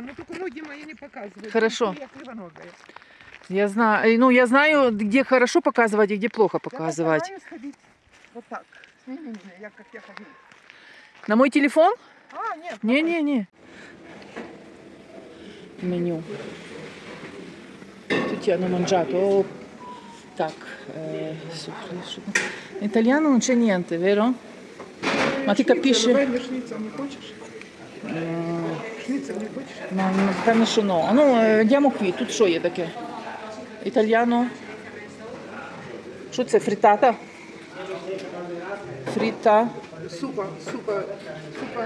но только ноги мои не показывают. Хорошо. Я кривоногая. Я знаю, ну я знаю, где хорошо показывать и где плохо Я показывать. постараюсь ходить вот так. Не-не-не, я как я ходила. На мой телефон? А, нет. Не-не-не. Меню. Тут hanno mangiato. Так, eh, Italiano non c'è niente, vero? Ma ti capisci? Не хочешь? Ma напевно, що no. Ну, е, йдемо qui. Тут що є таке? Італьяно. Що це? Фрітата? Фріта. Супа, супа, супа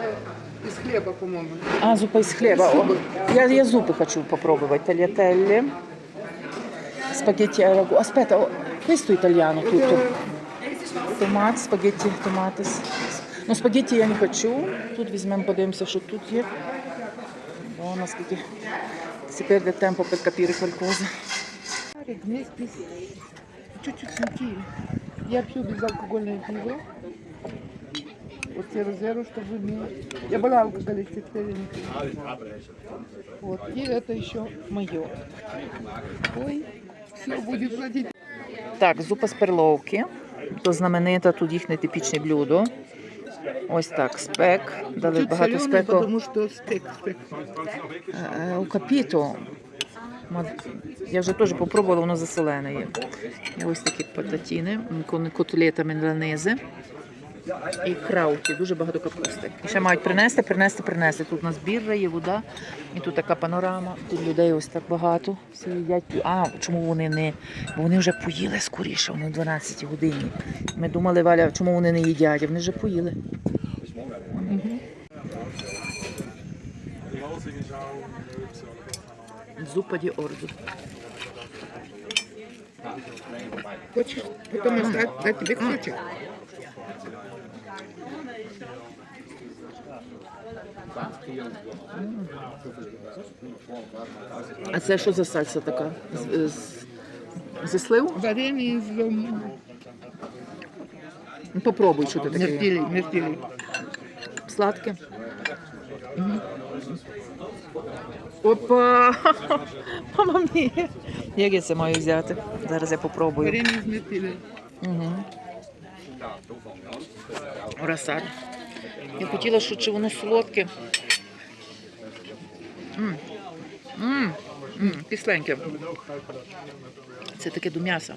из хлеба, по-моему. А, зупа із хліба. Я, я зупи хочу попробувати. Tagliatelle. Спагетті рагу. Аспetta, oh, questo italiano tutto. Томат, спагетті, томатис. Ну, спагетті я не хочу. Тут візьмемо, подивимося, що тут є. О, наскільки si perde tempo per capire qualcosa. Вместе с... Чуть-чуть смути. Я пью безалкогольное пиво. Вот зеро зеро, чтобы мне... Я была алкоголичкой, теперь я не пью. Вот. И это еще мое. Ой, все будет платить. Так, зупа з перловки. То знаменита тут їхнє типічне блюдо. Ось так, спек. Дали багато спеку. спек. Е, У капіто. Я вже теж попробувала, воно заселене є. Ось такі пататіни, котлета меланези і крауті, дуже багато капусти. Ще мають принести, принести, принести. Тут у нас бірра є, вода, і тут така панорама. Тут людей ось так багато. Всі їдять. А, чому вони не? Бо вони вже поїли скоріше, вони о 12 годині. Ми думали, Валя, чому вони не їдять, а вони вже поїли. Зупа ді орду. Хочешь потом оставить, дать тебе А це що за сальса така? З, з, зі слив? Варенье из лём- Ну, Попробуй, що ти таке. мертилей, мертилей. Сладке. Опа! Мама мія! Як я це маю взяти? Зараз я попробую. Варенье из мертилей. Угу. Я хотіла, що чи воно солодке. М. М. Кисленьке. Це таке до м'яса.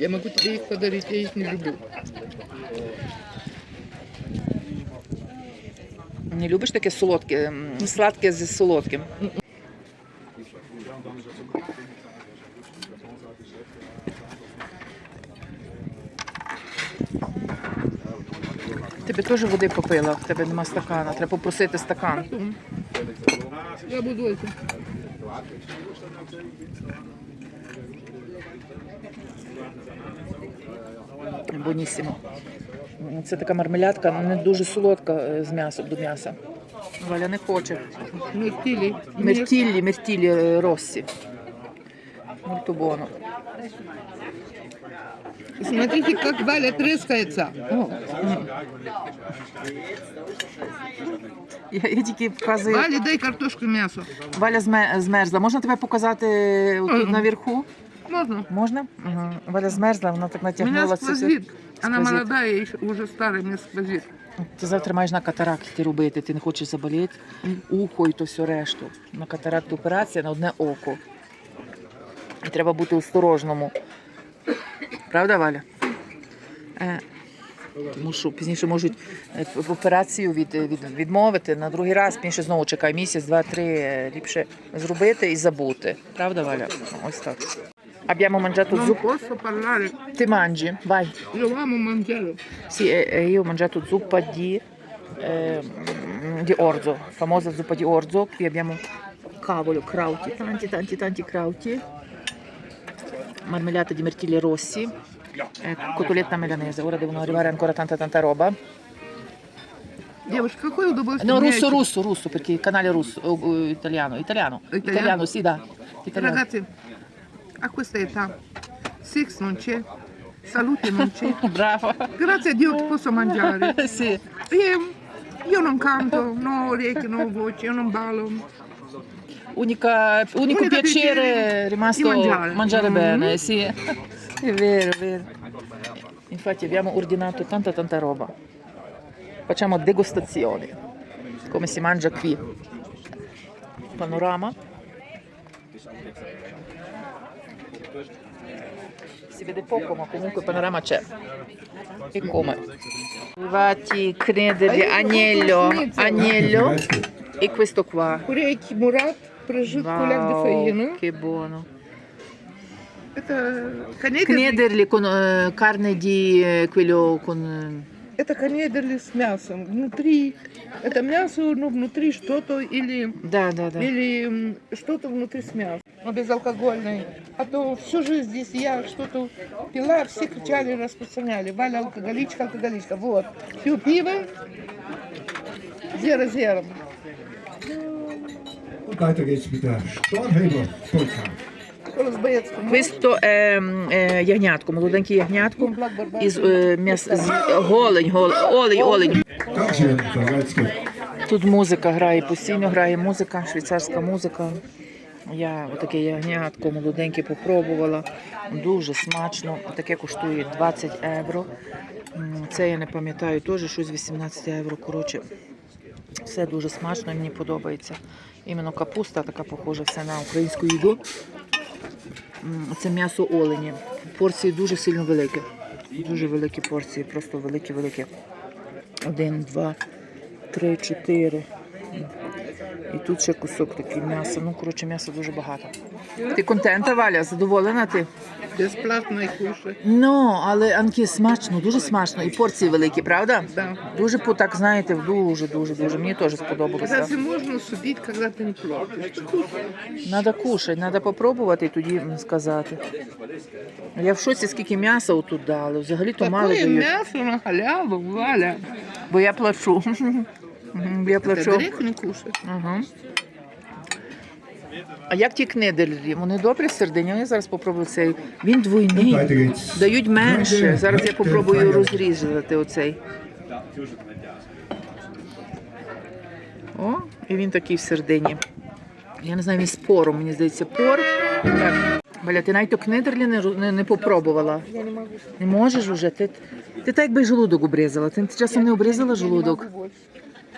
Я могу тебе их подарить, я их не люблю. Не любиш таке солодке, сладке з солодким? Теж води попила, в тебе нема стакана. Треба попросити стакан. Я буду. Бонісімо. Це така мармелядка, не дуже солодка е, з м'ясом до м'яса. Валя не хоче. Мертилей. Мертіллі, мертіллі е, Россі. Мультубоно. Смотрите, как Валя трескается. Я, я тільки показую. Валя, дай картошку мясо. Валя зме- змерзла. Можна тебе показати тут Мгм. наверху? Можно? Можна? Угу. Валя змерзла, вона так Меня натягнулася. сквозит. Она Сквозит. молодая, и уже старая, мне сквозит. Ти завтра маєш на катаракті робити, ти не хочеш заболіти. Ухо і то все решту. На катаракт операція на одне око. І треба бути осторожному. Правда, Валя? Е, тому що пізніше можуть е, операцію від, від, відмовити на другий раз, пізніше знову чекай місяць, два, три. е, Ліпше зробити і забути. Правда, Валя? Ось так. Abbiamo mangiato Non zuppa. posso parlare. Ti mangi? Vai. Io amo mangiare. Sì, e- e io ho mangiato zuppa di, ehm, di orzo, famosa zuppa di orzo. Qui abbiamo cavolo, crauti, tanti, tanti, tanti crauti. Marmellata di mirtilli rossi, eh, cotoletta milanese. Ora devono arrivare ancora tanta, tanta roba. Девушка, какое удовольствие. No, Мне russo, эти- russo, russo, perché il canale russo, oh, oh, italiano, italiano, Italiano? italiano, sì, da. Italiano. Ragazzi, a questa età, sex non c'è, salute non c'è. Brava. Grazie a Dio che posso mangiare. sì. E Io non canto, non ho orecchie, non ho voce, io non ballo. unica, unico Unica piacere, piacere rimasto di mangiare. Mm-hmm. bene, sì. È vero, è vero. Infatti abbiamo ordinato tanta tanta roba. Facciamo degustazione. Come si mangia qui. Panorama. Si vede poco, ma comunque il panorama c'è. E come? Arrivati, crederli, agnello, agnello e questo qua. Pure Murat прожит куляк де Wow, фаину. che buono. Это канедерли, Knederli con eh, carne di eh, quello con... это канедерли с мясом. Внутри, это мясо, но внутри что-то или, eh, Да, да, да. или м, что-то внутри с мясом. Но безалкогольный. А то всю жизнь здесь я что-то пила, все кричали, распространяли. Валя алкоголичка, алкоголичка. Вот. Пью пиво, зеро-зеро. Und weiter geht's mit der Stornheber Polka. Голос боецкого. Questo è, mm, ягнятко, молоденьке ягнятко із е, м'яс... з... голень, гол... олень, олень. Тут музика грає, постійно грає музика, швейцарська музика. Я отаке ягнятко молоденьке попробувала. Дуже смачно. Таке коштує 20 євро. Це я не пам'ятаю, теж щось 18 євро. Коротше, все дуже смачно, мені подобається. Іменно капуста така похожа, все на українську їду. Це м'ясо олені. Порції дуже сильно великі. Дуже великі порції, просто великі-великі. Один, два, три, чотири. І тут ще кусок такий м'яса. Ну, коротше, м'яса дуже багато. Ти контента, Валя? Задоволена ти? Бесплатно и кушать. Ну, але Анки смачно, дуже смачно. І порції великі, правда? Да. Дуже по- так, знаєте, дуже, дуже, дуже. Мені теж сподобалося. Разве можно судить, когда ты не платишь? Надо кушати, треба попробувати і тоді м, сказати. Я в шоці, скільки м'яса отут дали. Взагалі то мало дають. мясо на халяву, Валя. Бо я плачу. Мгм, Я плачу. грех не кушать. Ага. А як ті кнедерлі? Вони добрі сердині? Я зараз попробую цей. Він двойний. Дають менше. Зараз я попробую розрізати оцей. О, і він такий в сердині. Я не знаю, він з пором, мені здається, пор. Так. Валя, ти навіть то кнедерлі не, не, не попробувала. Я не могу. Не можеш вже? Ти, ти так якби желудок обрізала. Ти часом не обрізала желудок?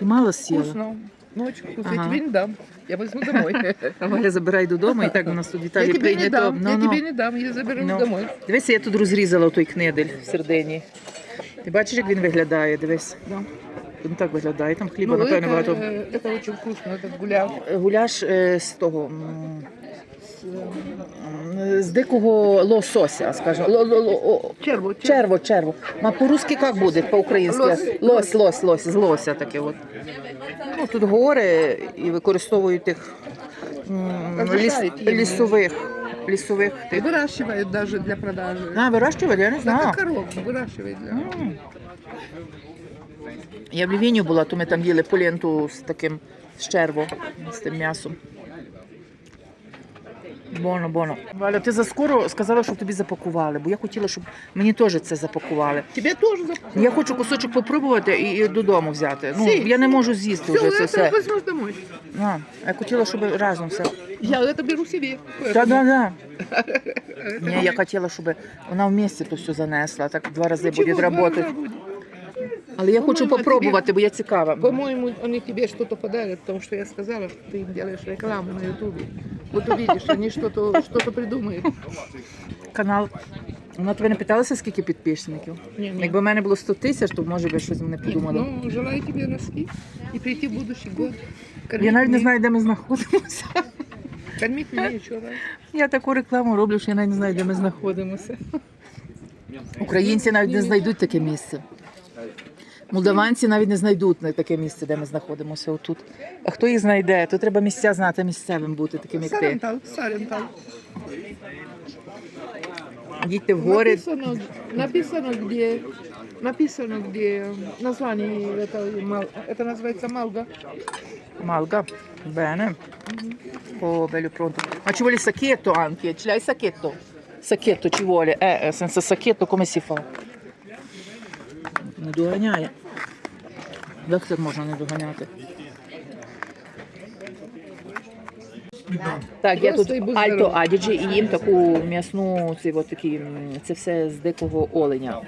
Не могу больше. Ти мало сіла. Вкусно. Ну, очень вкусно. Ага. Я тебе не дам. Я возьму домой. А Валя забирай додому, і так у нас тут в Я Італії тебе не прийнято. дам. Ну, Я ну. тебе не дам. Я заберу Ну. домой. Дивися, я тут розрізала той кнедель в середині. Ти бачиш, як він виглядає? Дивись. Да. Він так виглядає. Там хліба, Ну, напевно, это, багато. э, это очень вкусно. Это гуляш. Гуляш е, з того. м, м, З дикого лосося, скажімо. Ло- ло- ло- Черво. Черво, черво. А по-русски як буде? По-українськи? Лось. Лось, лось, з лося таке от. Ну, тут гори і використовують тих м, ліс, лісових. лісових тих. выращивают даже для продажи. А, вирощувати, я не знаю. как коров выращивают для... М. Я в Лівіні була, то ми там їли поленту з таким з черво, з тим м'ясом. Боно, боно. Валя, ти заскоро сказала, щоб тобі запакували, бо я хотіла, щоб мені теж це запакували. Тебе тоже за... Я хочу кусочок попробувати і, і додому взяти. Ну, Сі. я не можу з'їсти Все, вже це это все. возьмешь домой. А, я хотіла, щоб разом все. Я это беру себе. Так, да, да. Ні, я хотіла, щоб вона в місті то все занесла, так два рази Ничего, буде два працювати. раза будет. Але я хочу По-моему, попробувати, бо я цікава. По-моему, они тебе что-то подарят, потому что я сказала, что ты им делаешь рекламу на Ютубе. Вот увидишь, они что-то что придумают. канал. Вона тебе не питалася, скільки підписників? Не, не. Якби в мене було 100 тисяч, то може би щось мене подумала. Ну, желаю тебе расти и прийти в будущий год. Кормить Я навіть не знаю, де ми знаходимося. Кормить меня еще. Я таку рекламу роблю, що я навіть не знаю, де ми знаходимося. Українці навіть не знайдуть таке місце. Молдаванці навіть не знайдуть на таке місце, де ми знаходимося отут. А хто їх знайде? То треба місця знати місцевим бути, таким як ти. Сарентал, Сарентал. Їдьте в гори. Написано, написано где, написано где название это, мал- это называется Малга. Malga. Bene. Oh, bello pronto. Ma ci vuole il sacchetto anche? Ce l'hai il sacchetto? Sacchetto ci vuole. Eh, eh, senza sacchetto come si fa? Не доганяє. Як це можна не доганяти? Так, я тут альто адіджі і їм таку м'ясну, це, от такі, це все з дикого оленя.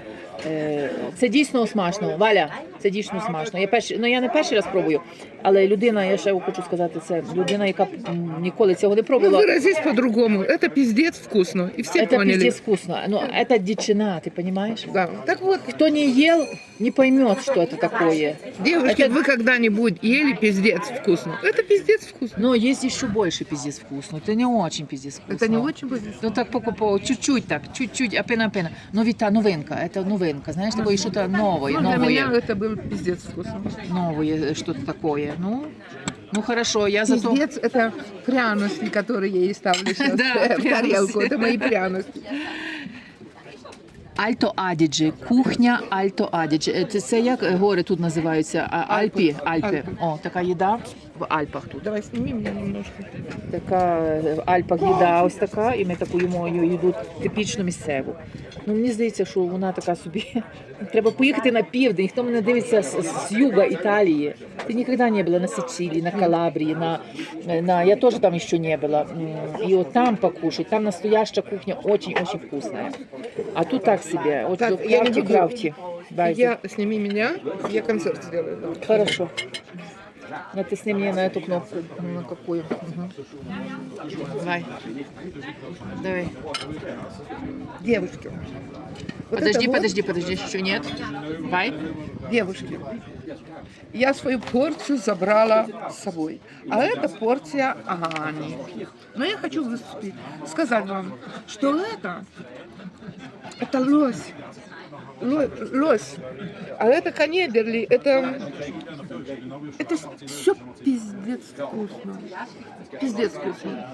Е, Це дійсно смачно. Валя, це дійсно смачно. Я перший, ну я не перший раз пробую, але людина, я ще хочу сказати, це людина, яка м, ніколи цього не Ну, пробувала. выразись по-другому. Это пиздец вкусно. И все Это поняли. пиздец вкусно. Ну, это дичина, ты понимаешь? Да. Так вот, Кто не ел, не поймет, что это такое. девушки, Это- вы когда-нибудь ели пиздец вкусно? Это пиздец вкусно. Но есть еще больше пиздец вкусно. Это не очень пиздец вкусно. Это не очень пиздец. Ну так покупал, чуть-чуть так, чуть-чуть, апена-апена. Но ведь та новинка, это новинка, знаешь, такое что-то новое, Ну, для меня новое, это был пиздец вкусно. новое что-то такое. Ну, ну хорошо, я зато... Пиздец это пряности, которые я ей ставлю сейчас Да, в тарелку. пряности. Это мои пряности. Альто Адіджі, кухня Альто Адіджі. Е, Це, це як е, гори тут називаються? А, Альпі, Альпи. Альпи. О, така їда в Альпах тут. Давай сними меня немножко. Така е, в Альпах їда ось така, і ми таку їмо її їду типічно місцеву. Ну мені здається, що вона така собі. Треба поїхати на південь. Хто мене дивиться з, з юга Італії? Ти ніколи не була на Сицилії, на Калабрії, на, на я теж там ще не була. І от там покушать, там настояща кухня очень-очень вкусная. А тут так себе. От Так, в я не крафті, крафті. Я сними меня, я концерт сделаю. Хорошо. Натисни мне на эту кнопку. На какую? Мгм. Давай. Давай. Девушки. вот подожди, это вот, подожди, подожди, еще нет. Давай. Девушки, я свою порцию забрала с собой. А это порция Ани. Но я хочу выступить, сказать вам, что это, это лось. Ло- Лось. А это канедерли, это, это все пиздец вкусно. Пиздец вкусно.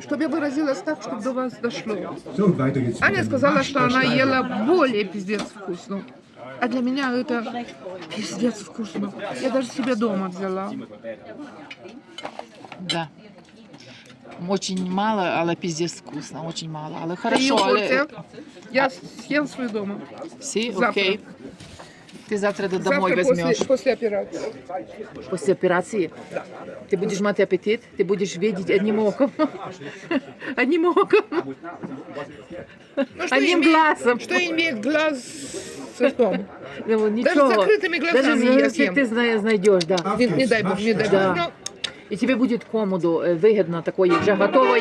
Чтобы я выразилась так, чтобы до вас дошло. So, weiter geht's. mit Аня dem сказала, что она Waschverschneider. ела более пиздец вкусно. А для меня это пиздец вкусно. Я даже себе дома взяла. Да. Очень мало, але пиздец вкусно. Очень мало. Але Ее хорошо, але... порция. Я съем свою дома. Всі? Завтра. Окей. Ти завтра домой Завтра візьмеш. после, после операции. Після операції? Ти будеш мати апетит, ти будеш видіти одним оком. Одним оком. Ну, что Одним имеет- глазом. Что имеет глаз со ртом? Ну, нічого. закритими глазами Даже я ти, з'їм. ти зна- знайдеш, да. Не, не дай бог, не дай бог. Да. І тобі буде комоду, е, вигідно такої вже готова.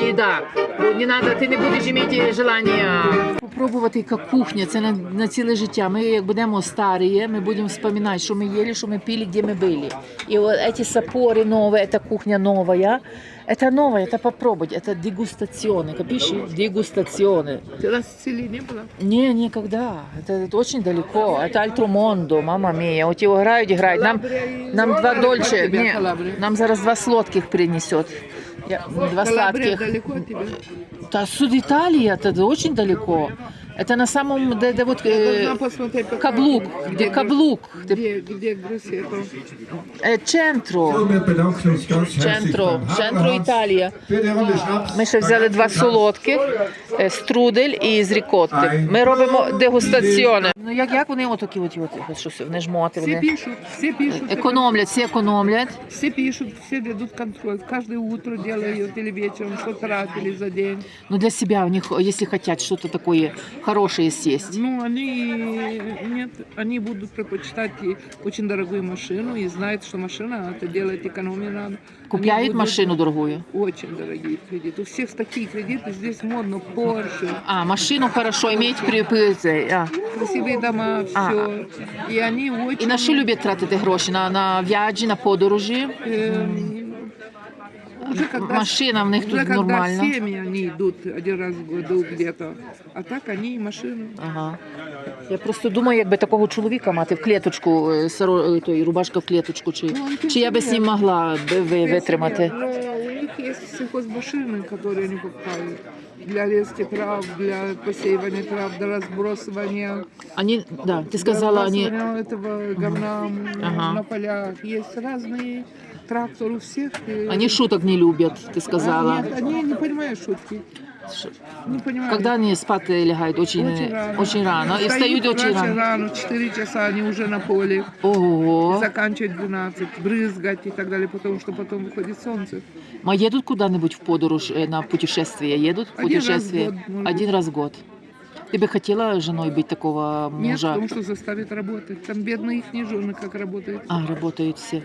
Бо не надо, ти не будеш мати желання попробувати яка кухня, це на, на ціле життя. Ми як будемо старі, ми будемо вспоминати, що ми їли, що ми пили, де ми були. І ці сапори нові, ця кухня нова, это новое, это попробовать, это дегустационы, капиши? Дегустационы. ты на Сицилии не была? Не, никогда. Это, это очень далеко. Это Альтрумондо, мама мия. Вот его играют, играют. Нам, нам два дольче. тебя, Не, Калабрия? нам зараз два сладких принесет. Я, два Калабрия сладких. далеко от тебя? Да, суд Италия, это очень далеко. Это на самом, где, где вот Я э, должна посмотреть, пока- каблук, где каблук, где, Где, где Гросето? э, центро. So, wir bedanken uns ganz herzlich Центро, beim центро Haberhans Італія. für die Runde Schnaps. Ми ще взяли два солодких, е, струдель і з рікотти. Ми робимо дегустаціони. Ну як, як вони отакі от, от, от щось, вони жмоти, Все вони пишут, все пишут. економлять, всі економлять. Все пишут, все ведут контроль. Каждое утро делают или вечером, что тратили за день. Ну для себя у них, если хотят что-то такое хорошее съесть. Ну, они нет, они будут предпочитать и очень дорогую машину и знают, что машина это делает экономию надо. Они Купляють будут машину дорогую. Очень дорогие кредиты. У всех такие кредиты, здесь модно, Porsche, А, машину хорошо иметь при, при цей, а. красивые дома, все. А. И они очень... І на що люблять тратити гроші? На, на в'яджі, на подорожі? эм, уже когда, Машина в них уже тут когда нормально. семьи, они идут один раз в году где-то. А так они машину. Ага. Я просто думаю, якби такого чоловіка мати в клеточку, е, саро, е, той, рубашка в клеточку, чи, чи я би з ним могла би ви- витримати. Но у них есть сельхозмашины, которые они покупают. Для резки трав, для посеивания трав, для разбрасывания, Они, да, ти для сказала, они разбрасывания этого говна м, Ага. на полях. Есть разные трактор у всех. и- Они шуток не любят, ты А, сказала. Нет, они не понимают шутки. Не понимают. Когда они спать лягают? Очень, Очень рано. очень рано. И встают очень рано. рано. 4 часа они уже на поле. Ого. Заканчивать 12, брызгать и так далее, потому что потом выходит солнце. А едут куда-нибудь в подорож, э, на путешествие? Едут в Один раз в путешествие? год, Один раз в год. Ты бы хотела женой быть такого Нет, мужа? потому что заставит работать. Там бедные их не жены, как работают. А, работают все.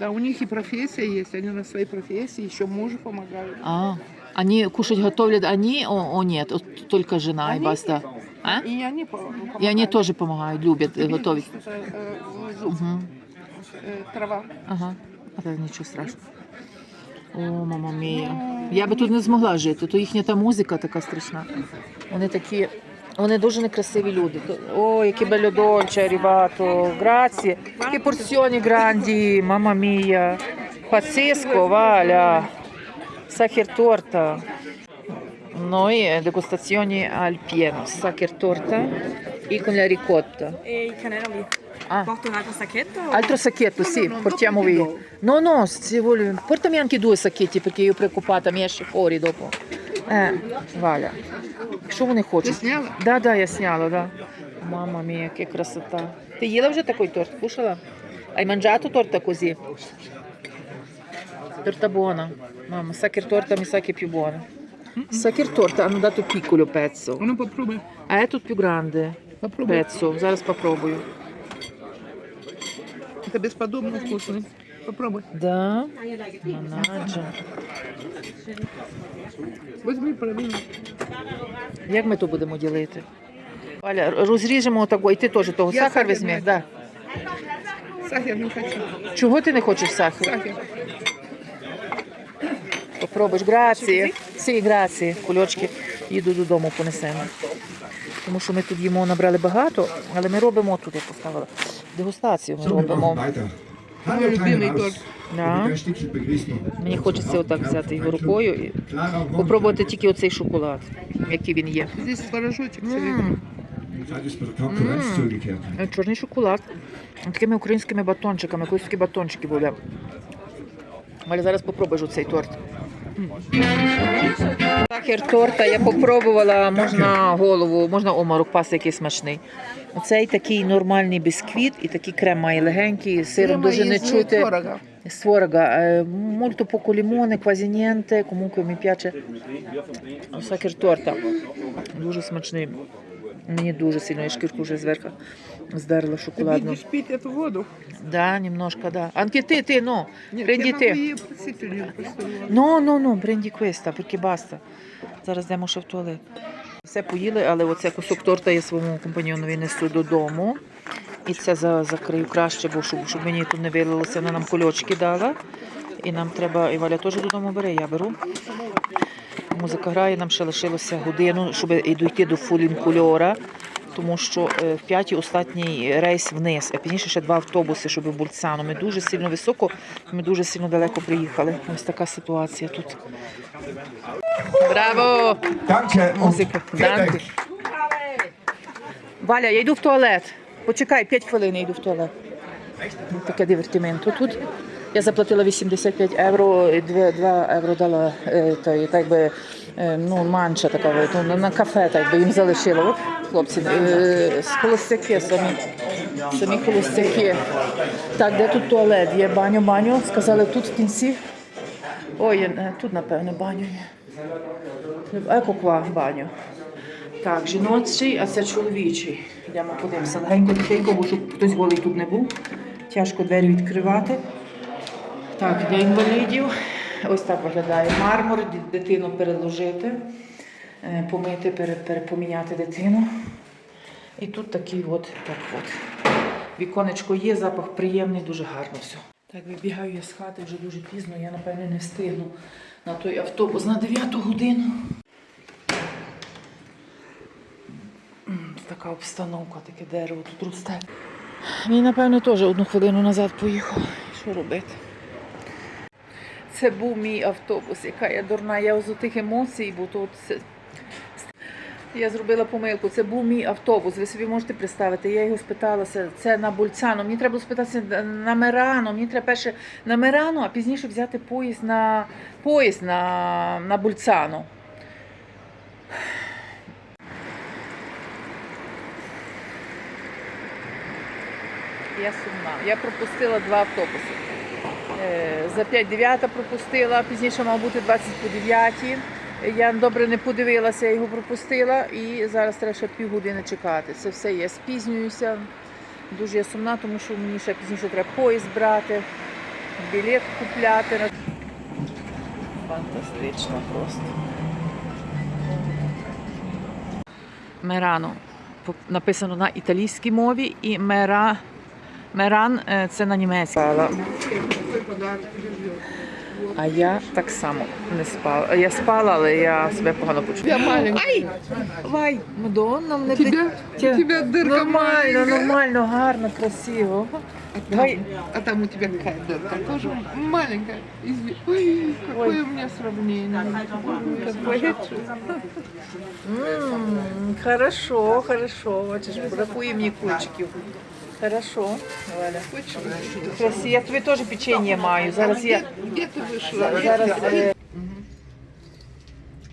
Да, у них и профессия есть, они на своей профессии еще мужу помогают. А, они кушать готовят, они, о, о нет, вот только жена и Они- баста. А? И они по- помогают. И они тоже помогают, любят э, Ты видишь, готовить. что это, э, внизу, Мгм. э, трава. Ага, а це нічого страшного. О, мама мія. Я би тут не змогла жити, то їхня та музика така страшна. Вони такі, вони дуже некрасиві люди. То- О, які bello dolce arrivato, grazie. Che porzioni grandi, mamma mia. Pazzesco, Valia. Sacher torta. Noi eh, degustazioni al pieno, sacher torta e con la ricotta. E i cannelli. Ah. Porto un altro sacchetto? Altro sacchetto, sì, no, portiamo dopo ti via. do. No, no, se vuole, portami anche due sacchetti perché io preoccupata, mi esce fuori dopo. Eh, Валя. Що вони Ти хочуть? зняла? Да, да, я сняла, да. Мама мія, яка красота. Ти їла вже такий торт? Кушала? Buona. Mamma, sa che torta mi sa che è più buona. Sa hanno dato piccolo pezzo. Ну, попробуй. А è più grande Попробуй. pezzo. Зараз попробую. Это бесподобно вкусно. Попробуй. Да. Манаджа. Возьми половину. Як ми то будемо ділити? Валя, розріжемо отако, і ти теж того Я сахар сахар візьмеш. не Да. Сахар не хочу. Чого ти не хочеш сахару? Сахар. Попробуєш. Грації. Сі, грації. Кульочки їду додому, понесемо. Тому що ми тут їмо, набрали багато, але ми робимо тут, я поставила. Дегустацію ми робимо. weiter. Kleine Maus. торт. Да. Мені хочеться отак взяти його рукою і попробувати тільки оцей шоколад, який він є. Здесь творожочек. М. Е, Чорний шоколад. Такими українськими батончиками. Колись такі батончики були. Валя, зараз попробуєш оцей торт. Сахар торта я попробувала, можна голову, можна омарок паси, який смачний. Оцей такий нормальний бісквіт і такий крем має легенький, сиром дуже не чути. Molto poco limone, quasi niente, comunque mi piace un сахар торта. Дуже смачний. Мені дуже сильно, я шкірку вже зверху здерла Ты шоколадну. будешь пить эту воду? Да, немножко, да. Te. ей посетить просто воду. No, no, no, prendi questa, perché basta. Зараз йдемо ще в туалет. Все поїли, але оце кусок торта я своєму компаньйону несу додому. І це за, закрию краще, бо щоб, щоб мені тут не вилилося, вона нам кульочки дала. І нам треба, і Валя теж додому бере, я беру. Музика грає, нам ще лишилося годину, щоб і дійти до фулінкульора, тому що е, в п'ятій останній рейс вниз, а пізніше ще два автобуси, щоб в Бульцану. Ми дуже сильно високо, ми дуже сильно далеко приїхали. Ось така ситуація тут. Браво! Музика. Данки. Валя, я йду в туалет. Почекай, 5 хвилин я йду в туалет. Ну, Таке дивертименто тут. Я заплатила 85 євро, і 2, 2 євро дала е, той, так би, ну, манча така, ну, на- кафе так би їм залишила. От, хлопці, е, холостяки самі. Самі холостяки. Так, де тут туалет? Є баню, баню. Сказали, тут в кінці. Ой, е, тут, напевно, баню є. Еко ква баню. Так, жіночий, а це чоловічий. Йдемо подивимося. Легенько тихенько, бо щоб хтось голий тут не був. Тяжко двері відкривати. Так, для інвалідів. Ось так виглядає мармур, дитину переложити, е, помити, поміняти дитину. І тут такий от, так от. Віконечко є, запах приємний, дуже гарно все. Так, вибігаю я з хати вже дуже пізно, я напевне не встигну на той автобус на 9 годину. Така обстановка, таке дерево тут росте. Він, напевно, теж одну хвилину назад поїхав. Що робити? Це був мій автобус, яка я дурна. Я з тих емоцій, бо тут. Я зробила помилку. Це був мій автобус. Ви собі можете представити. Я його спиталася. Це на Бульцану. Мені треба було спитатися на Мерано. Мені треба перше на Мерано, а пізніше взяти поїзд на поїзд на, на Бульцану. Я сумна. Я пропустила два автобуси. Е, За 5 9 пропустила, пізніше мав бути 20 по 9. Я добре не подивилася, я його пропустила і зараз треба ще півгодини чекати. Це все я спізнююся. Дуже я сумна, тому що мені ще пізніше треба поїзд брати, білет купляти. Фантастично просто. Мерано. Написано на італійській мові і мера, меран е, це на німецькій. А я так само не спала. Я спала, але я себе погано почула. Я маленькая. Ай! Вай, Мадонна, мене Тебя, Тя- у тебя дырка Нормально, маленькая. нормально, гарно, красиво. А Давай. там, а там у тебя какая дырка? Тоже маленькая. Изви- Ой, какое Ой. у меня сравнение. Какое? М, Хорошо, хорошо. Бачиш, бракує мені кульчиків. Хорошо, Валя. Очень Красиво. Я тобі теж печення маю. Зараз я. Где ты вышла? Зараз.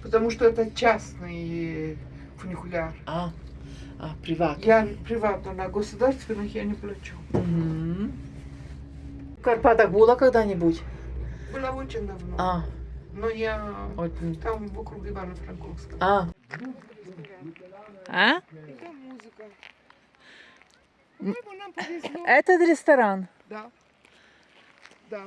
Потому что это частный фуникуляр. А, а, приват. Я приватно на государственных я не плачу. Мгм. В Карпатах була коли-небудь? Была очень давно. А, Но я от, там вокруг Ивано-Франковска. а. А? Это музыка. Нам повезло. Этот ресторан. Да. Да.